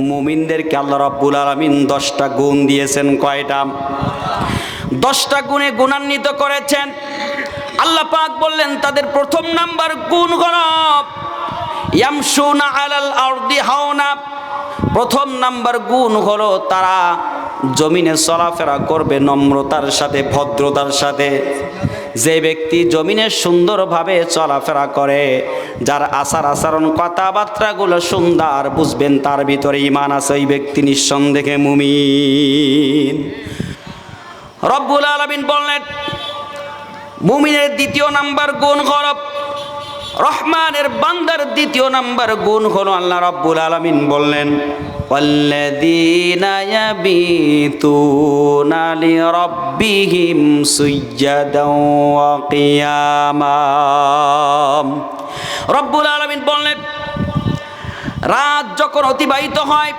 মুমিনদেরকে আল্লাহ রাব্বুল আলামিন দশটা গুণ দিয়েছেন কয়টা? দশটা গুণে গুণান্বিত করেছেন। আল্লাহ পাক বললেন, তাদের প্রথম নাম্বার গুণ হল ইয়ামশুনা আলাল আরদি হাওনা। প্রথম নাম্বার গুণ হলো তারা জমিনে চলাফেরা করবে নম্রতার সাথে, ভদ্রতার সাথে। যে ব্যক্তি জমিনে সুন্দরভাবে চলাফেরা করে, যার আচার আচরণ, কথাবার্তাগুলো সুন্দর, বুঝবেন তার ভিতরে ইমান আছে, ওই ব্যক্তি নিঃসন্দেহে মুমিন। রব্বুল আলমিন বললেন, মুমিনের দ্বিতীয় নাম্বার গুণ হল রহমানের বান্দার দ্বিতীয় নাম্বার গুণ হলো আল্লাহ রব্বুল আলমিন বললেন والذين يبيتون لربهم سجدا وقياما রব্বুল আলমিন বললেন রাত যখন অতিবাহিত হয়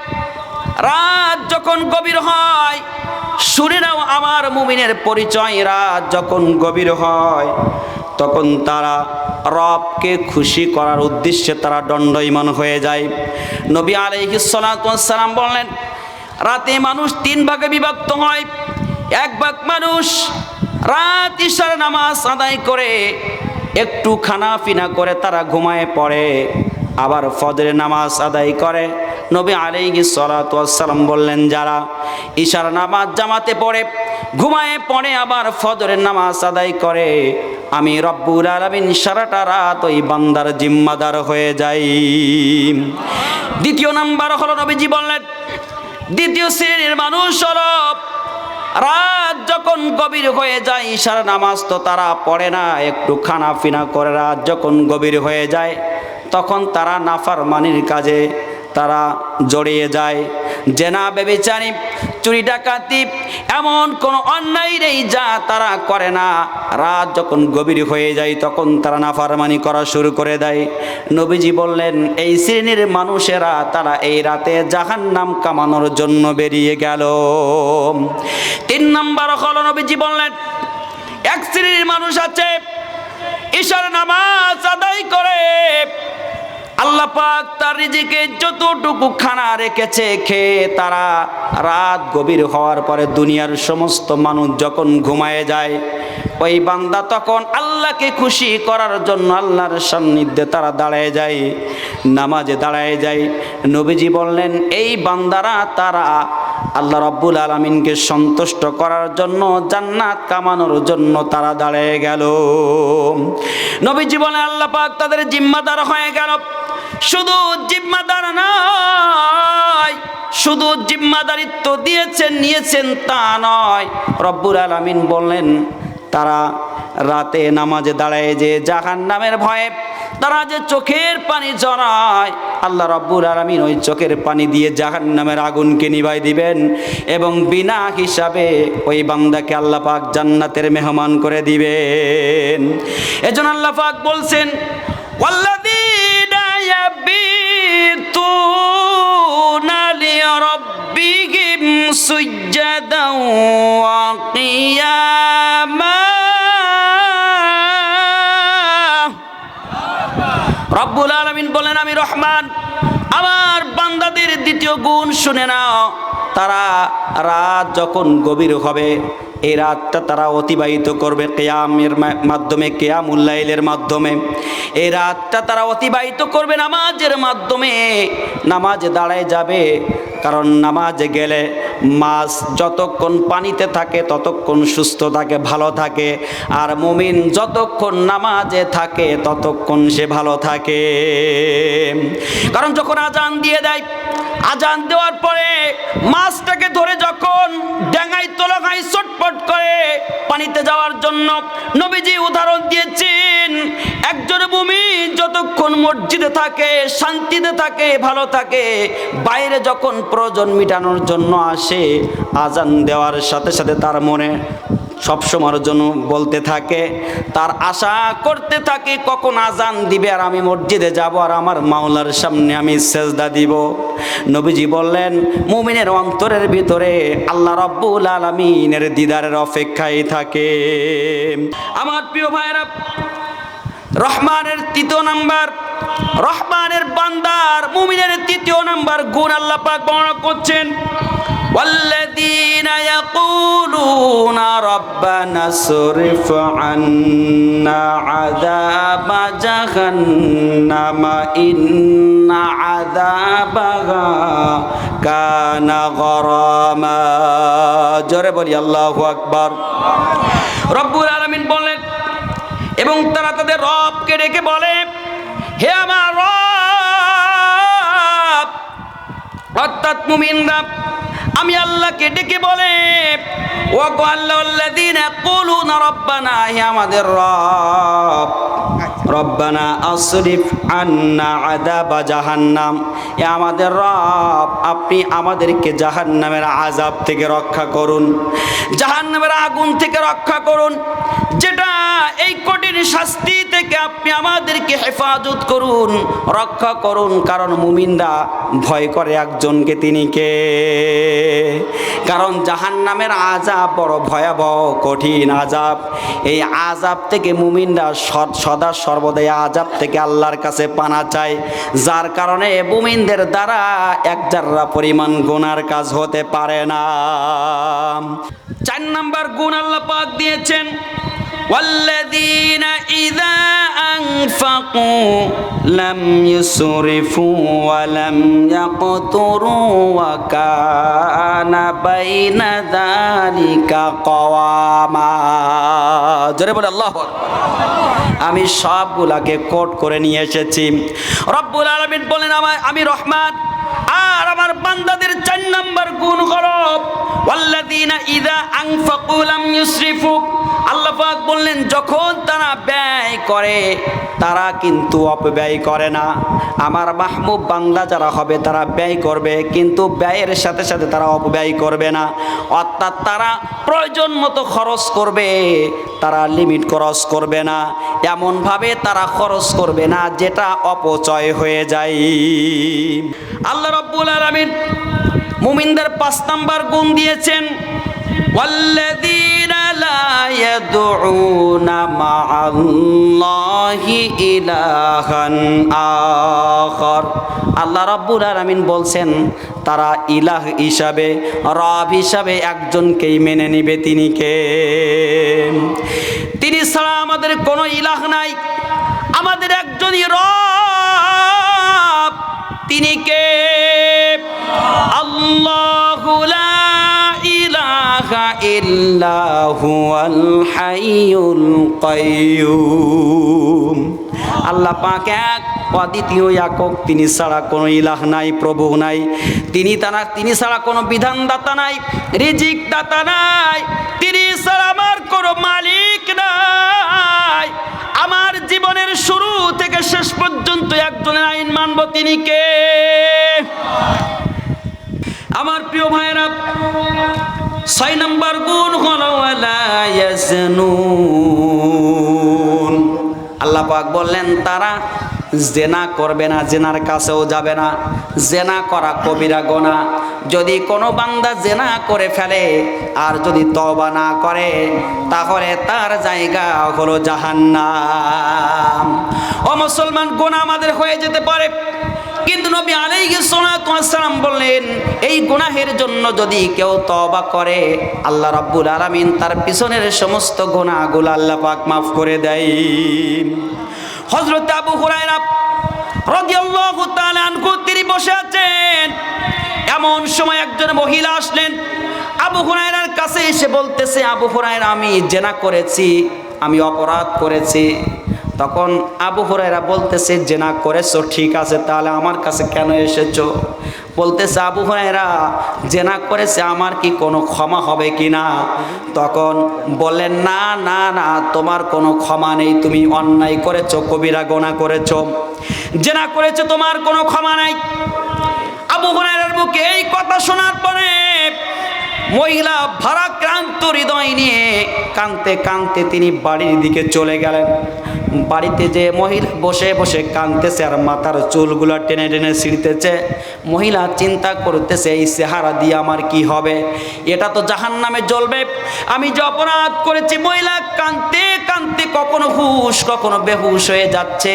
রাত যখন গভীর হয় শুনে নাও আমার মুমিনের পরিচয় রাত যখন গভীর হয় তখন তারা রবকে খুশি করার উদ্দেশ্যে তারা দণ্ডইমান হয়ে যায়। নবী আলাইহিসালাম বললেন, রাতে মানুষ তিন ভাগে বিভক্ত হয়। এক ভাগ মানুষ রাত ইশার নামাজ আদায় করে, একটু খানা পিনা করে তারা ঘুমায় পড়ে, আবার ফজরের নামাজ আদায় করে। নবী আলাইহি সালাম বললেন, যারা ঈশার নামাজ জামাতে পড়ে, ঘুমায় পড়ে, আবার ফজরের নামাজ আদায় করে আমি রব্বুল আলামিন সারাটা রাত ওই বান্দার জিম্মাদার হয়ে যাই। দ্বিতীয় নাম্বার হলো নবীজি বললেন, দ্বিতীয় শ্রেণির মানুষ হলো, রাত যখন গভীর হয়ে যায় ঈশার নামাজ তো তারা পড়ে না, একটু খানা পিনা করে রাত যখন গভীর হয়ে যায়, তখন তারা নাফার মানির কাজে তারা জড়িয়ে যায়। জেনা বেবিচারি চুরি ডাকাতি, এমন কোনো অন্যায় নেই যা তারা করে না। রাত যখন গভীর হয়ে যায়, তখন তারা নাফারমানি করা শুরু করে দেয়। নবীজি বললেন, এই শ্রেণির মানুষেরা, তারা এই রাতে জাহান নাম কামানোর জন্য বেরিয়ে গেল। তিন নম্বর হল, নবীজি বললেন, এক শ্রেণির মানুষ আছে ঈশ্বর নামাজ আদায় করে আল্লাহ পাক তার রিজিকে যতটুকু খানা রেখেছে খেয়ে তারা রাত গভীর হওয়ার পরে দুনিয়ার সমস্ত মানুষ যখন ঘুমায় যায়, ওই বান্দা তখন আল্লাহকে খুশি করার জন্য আল্লাহর সান্নিধ্যে তারা দাঁড়ায় যায়, নামাজে দাঁড়ায় যায়। নবীজি বললেন, এই বান্দারা, তারা আল্লাহ রব্বুল আলমিনকে সন্তুষ্ট করার জন্য জান্নাত কামানোর জন্য তারা দাঁড়িয়ে গেল। নবীজি বলে আল্লাহ পাক তাদের জিম্মাদার হয়ে গেল। শুধু জিম্মাদার নয়, শুধু জিম্মাদারিত্ব দিয়েছেন, নিয়েছেন তা নয়। রব্বুর আলমিন বললেন, তারা রাতে নামাজে দাঁড়ায় যে জাহান নামের ভয়ে, তারা যে চোখের পানি জড়ায়, আল্লাহ রব্বুর আলমিন ওই চোখের পানি দিয়ে জাহান নামের আগুনকে নিভাই দিবেন এবং বিনা হিসাবে ওই বান্দাকে আল্লাহ পাক জান্নাতের মেহমান করে দিবেন। এজন আল্লাহ পাক বলছেন আল্লাহ يبيتون لربهم سجدا وقياما রব্বুল আলমিন বলেন আমি রহমান আমার বান্দাদের দ্বিতীয় গুণ শুনে নাও তারা রাত যখন গভীর হবে এই রাতটা তারা অতিবাহিত করবে কেয়ামের মাধ্যমে কেয়াম উল্লাইলের মাধ্যমে। এই রাতটা তারা অতিবাহিত করবে নামাজের মাধ্যমে। নামাজে দাঁড়ায় যাবে, কারণ নামাজে গেলে মাছ যতক্ষণ পানিতে থাকে, ততক্ষণ সুস্থ থাকে, ভালো থাকে। আর মুমিন যতক্ষণ নামাজে থাকে, ততক্ষণ সে ভালো থাকে। কারণ যখন আজান দিয়ে দেয়, আজান দেওয়ার পরে মাছটাকে ধরে যখন ডেঙ্গাই ছটপট করে পানিতে যাওয়ার জন্য নবীজি উদাহরণ দিয়েছেন। একজন ভূমি যতক্ষণ মসজিদে থাকে, শান্তিতে থাকে, ভালো থাকে, বাইরে যখন প্রয়োজন মিটানোর জন্য আসে, আজান দেওয়ার সাথে সাথে তার মনে সবসময়ের জন্য বলতে থাকে, তার আশা করতে থাকে কখন আজান দিবে আর আমি মসজিদে যাব আর আমার মাওলার সামনে আমি সেজদা দিব। নবীজি বললেন, মুমিনের অন্তরের ভিতরে আল্লাহ রব্বুল আলমিনের দিদারের অপেক্ষায় থাকে। আমার প্রিয় ভাইয়েরা, রহমানের তৃতীয় নাম্বার, রহমানের বান্দার মুমিনের তৃতীয় নাম্বার গুণ আল্লাহ পাক বর্ণনা করছেন। والذين يقولون ربنا اصرف عنا عذاب جهنم إن عذابها كان غراما জোরে বলি আল্লাহু আকবার রব্বুল আলামিন বলেন এবং তারা তাদের রবকে ডেকে বলে হে আমার রব অর্থাৎ মুমিনরা আমি আল্লাহকে ডেকে বলে ও গো আল্লাহ হে আমাদের রব। রব্বানা আসরিফ আন্না আযাবা জাহান্নাম। এ আমাদের রব, আপনি আমাদেরকে জাহান্নামের আযাব থেকে রক্ষা করুন। জাহান্নামের আগুন থেকে রক্ষা করুন। যেটা এই কঠিন শাস্তি থেকে আপনি আমাদেরকে হেফাজত করুন, রক্ষা করুন। কারণ মুমিনরা ভয় করে একজনকে, তিনি কে? কারণ জাহান্নামের আজাব বড় ভয়াবহ, কঠিন আজাব এই আজাব থেকে মুমিনরা সদ- সর্বদাই আজাব থেকে আল্লাহর কাছে পানা চায়। যার কারণে মুমিনদের দ্বারা এক যার্রা পরিমাণ গুনার কাজ হতে পারে না। চার নাম্বার গুণ আল্লাহ পাক দিয়েছেন والذين إذا أنفقوا لم يسرفوا ولم يقتروا وكان بين ذلك قواما জোরে বলে আল্লাহ আমি সবগুলাকে কোট করে নিয়ে এসেছি রব্বুল আলমিন বলেন আমার আমি রহমান আর আমার বান্দাদের চার নাম্বার গুণ ইউসরিফু। আল্লাহ বললেন যখন তারা করে, তারা কিন্তু অপব্যয় করে না। আমার মাহবুব বাংলা যারা হবে, তারা ব্যয় করবে, কিন্তু ব্যয়ের সাথে সাথে তারা অপব্যয় করবে না। অর্থাৎ তারা প্রয়োজন মতো খরচ করবে, তারা লিমিট খরচ করবে না। এমনভাবে তারা খরচ করবে না, যেটা অপচয় হয়ে যায়। আল্লাহ রব্বুল আলমিন মুমিনদের পাঁচ নাম্বার গুণ দিয়েছেন ওয়াল্লাদি يدعون مع الله إلها آخر আল্লাহ রাব্বুল আলামিন বলছেন তারা ইলাহ হিসাবে রব হিসাবে একজনকেই মেনে নিবে তিনি কে তিনি ছাড়া আমাদের কোনো ইলাহ নাই আমাদের একজনই রব তিনি কে ইল্লা হুয়াল হাইয়ুল কাইয়্যুম আল্লাহ পাক এক, অদ্বিতীয় একক। তিনি ছাড়া কোনো ইলাহ নাই, প্রভু নাই। তিনি তারা, তিনি ছাড়া কোনো বিধানদাতা নাই রিজিক দাতা নাই। তিনি ছাড়া আমার কোনো মালিক নাই। আমার জীবনের শুরু থেকে শেষ পর্যন্ত একজনের আইন মানব তিনি কে? আমার প্রিয় ভাইয়েরা ছয় নম্বর গুণ হলো ওয়ালা ইয়াজনুন। আল্লাহ পাক বললেন, তারা জেনা করবে না, জেনার কাছেও যাবে না। জেনা করা কবিরা গোনা। যদি কোনো বান্দা জেনা করে ফেলে আর যদি তবা না করে, তাহলে তার জায়গা হলো জাহান্নাম। ও মুসলমান, গোনা আমাদের হয়ে যেতে পারে। কিন্তু নবী আলাইহিস সালাতু ওয়াসসালাম বললেন, এই গুনাহের জন্য যদি কেউ তওবা করে, আল্লাহ রাব্বুল আলামিন তার পিছনের সমস্ত গুনাহগুলো আল্লাহ পাক মাফ করে দেয় হযরত আবু হুরায়রা রাদিয়াল্লাহু তাআলা আনহু তিনি বসে আছেন। এমন সময় একজন মহিলা আসলেন। আবু হুরায়রার কাছে এসে বলতেছে, আবু হুরায়রা, আমি জেনা করেছি, আমি অপরাধ করেছি। তখন আবু হুরায়রা বলতেছে, যে না করেছ, ঠিক আছে, তাহলে আমার কাছে কেন এসেছ? বলতেছে আবু হুরায়রা জেনা করেছে, আমার কি কোনো ক্ষমা হবে কি না তখন বললেন, না না না, তোমার কোনো ক্ষমা নেই, তুমি অন্যায় করেছ, কবিরা গোনা করেছ। জেনা করেছ, তোমার কোনো ক্ষমা নাই। আবু হুরায়রার মুখে এই কথা শোনার পরে মহিলা ভারাক্রান্ত হৃদয় নিয়ে কানতে কানতে তিনি বাড়ির দিকে চলে গেলেন। বাড়িতে যে মহিলা বসে বসে কাঁদতেছে আর মাথার চুলগুলো টেনে টেনে ছিঁড়তেছে, মহিলা চিন্তা করতেছে, এই সেহারা দিয়ে আমার কি হবে? এটা তো জাহান নামে জ্বলবে। আমি যে অপরাধ করেছি, মহিলা কাঁদতে কাঁদতে কখনো হুশ, কখনো বেহুশ হয়ে যাচ্ছে।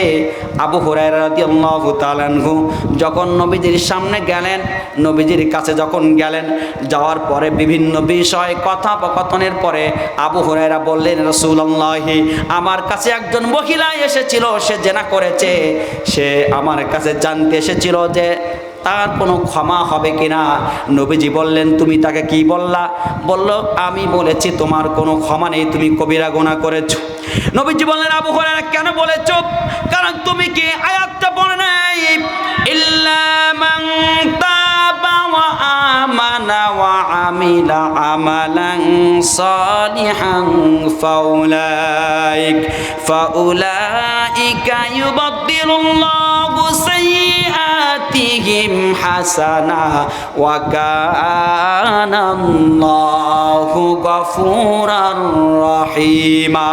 আবু হুরায়রা রাদিয়াল্লাহু তাআলা আনহু যখন নবীজির সামনে গেলেন, নবীজির কাছে যখন গেলেন, যাওয়ার পরে বিভিন্ন বিষয়, কথোপকথনের পরে আবু হুরায়রা বললেন, রাসূলুল্লাহি, আমার কাছে একজন মহিলা এসেছিল, সে জেনা করেছে, সে আমার কাছে জানতে এসেছিল যে তার কোনো ক্ষমা হবে কিনা। নবীজি বললেন, তুমি তাকে কি বললা? বলল, আমি বলেছি, তোমার কোনো ক্ষমা নেই, তুমি কবিরা গোনা করেছ। নবীজি বললেন, আবু হুরায়রা, কেন বলেছ? কারণ তুমি কি আয়াতটা বলে নাই? ইল্লা ওয়া আমিলা আমালান সালিহান ফাউলাইক ফাউলাইকা ইউবাদদিলুল্লাহু সাইয়্যাতিহিম হাসানা ওয়া কানা আল্লাহু গফুরার রহিমা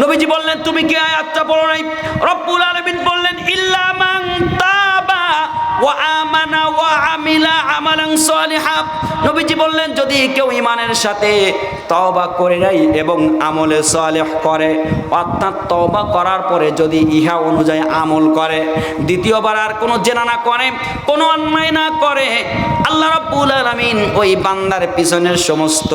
নবীজি বললেন, তুমি কি আয়াতটা বলো নাই? রব্বুল আলামিন আমালান সালিহা। নবীজি বললেন, যদি কেউ ইমানের সাথে তওবা করে এবং আমলে করে, অর্থাৎ তওবা করার পরে যদি ইহা অনুযায়ী আমল করে, দ্বিতীয়বার আর কোনো জেনা না করে, কোনো অন্যায় না করে, আল্লাহ রাব্বুল আলামিন ওই বান্দার পিছনের সমস্ত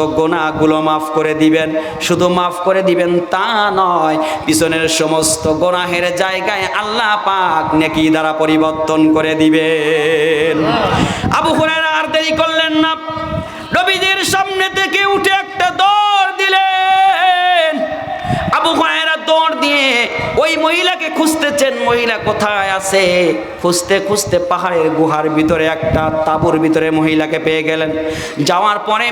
করে দিবেন। শুধু মাফ করে দিবেন তা নয়, পিছনের সমস্ত গোনাহের জায়গায় আল্লাহ পাক নেকি দ্বারা পরিবর্তন করে দিবেন। আবু হুরায়রা দেরি করলেন না। নবীদের সামনে থেকে উঠে একটা দৌড় দিলেন। আবু হুরায়রা দৌড় দিয়ে ওই মহিলাকে খুঁজতেছেন, মহিলা কোথায় আছে? খুঁজতে খুঁজতে পাহাড়ের গুহার ভিতরে একটা তাঁবুর ভিতরে মহিলাকে পেয়ে গেলেন। যাওয়ার পরে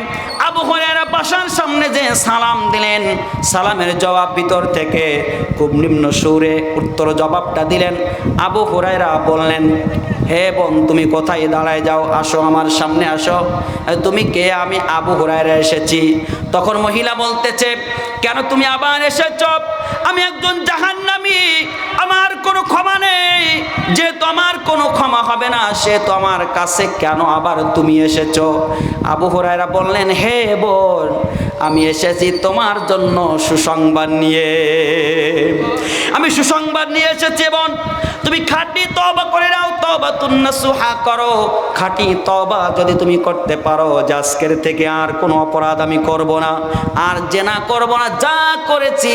আবু হুরায়রা বাসার সামনে যে সালাম দিলেন সালামের জবাব ভিতর থেকে খুব নিম্ন সুরে উত্তর জবাবটা দিলেন। আবু হুরায়রা বললেন হে বোন তুমি কোথায় দাঁড়ায় যাও? আসো আমার সামনে আসো। "এ, তুমি কে? আমি আবু হুরায়রা এসেছি। তখন মহিলা বলতেছে কেন তুমি আবার এসেছ? আমি একজন জাহান্নামী আমার কোনো ক্ষমা নেই। যেহেতু আমার কোনো ক্ষমা হবে না সে তো আমার কাছে কেন আবার তুমি এসেছ? আবু হুরায়রা বললেন হে বোন আমি এসেছি তোমার জন্য সুসংবাদ নিয়ে। আমি সুসংবাদ নিয়ে এসেছি বোন। তুমি খাঁটি তবা করে নাও তবা তুন্না সুহা করো। খাঁটি তবা যদি তুমি করতে পারো যে আজকের থেকে আর কোনো অপরাধ আমি করব না। আর জেনা করব না, যা করেছি,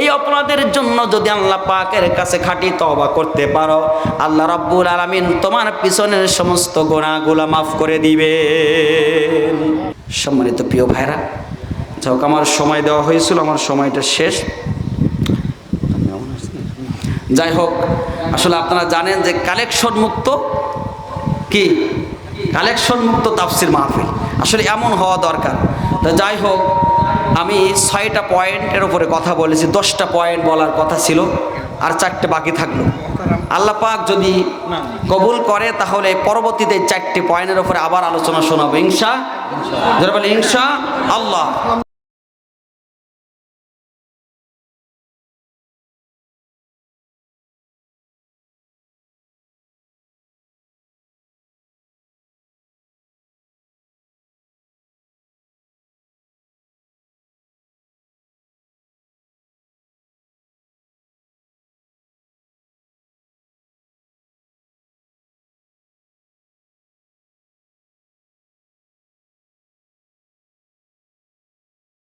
এই অপরাধের জন্য যদি আল্লাহ পাকের কাছে খাঁটি তবা করতে পারো, আল্লাহ রাব্বুল আলামিন তোমার পিছনের সমস্ত গোনাগুলা মাফ করে দিবে সম্মানিত প্রিয় ভাইরা যাক আমার সময় দেওয়া হয়েছিল, আমার সময়টা শেষ। যাই হোক, আসলে আপনারা জানেন যে কালেকশন মুক্ত কি? কালেকশন মুক্ত তাফসির মাহফিল। আসলে এমন হওয়া দরকার। তো যাই হোক, আমি ছয়টা পয়েন্টের উপরে কথা বলেছি, দশটা পয়েন্ট বলার কথা ছিল। আর চারটে বাকি থাকল। আল্লাহ পাক যদি কবুল করে, তাহলে পরবর্তীতে চারটে পয়েন্টের উপরে আবার আলোচনা শোনাবো। ইংসা ইংসা আল্লাহ।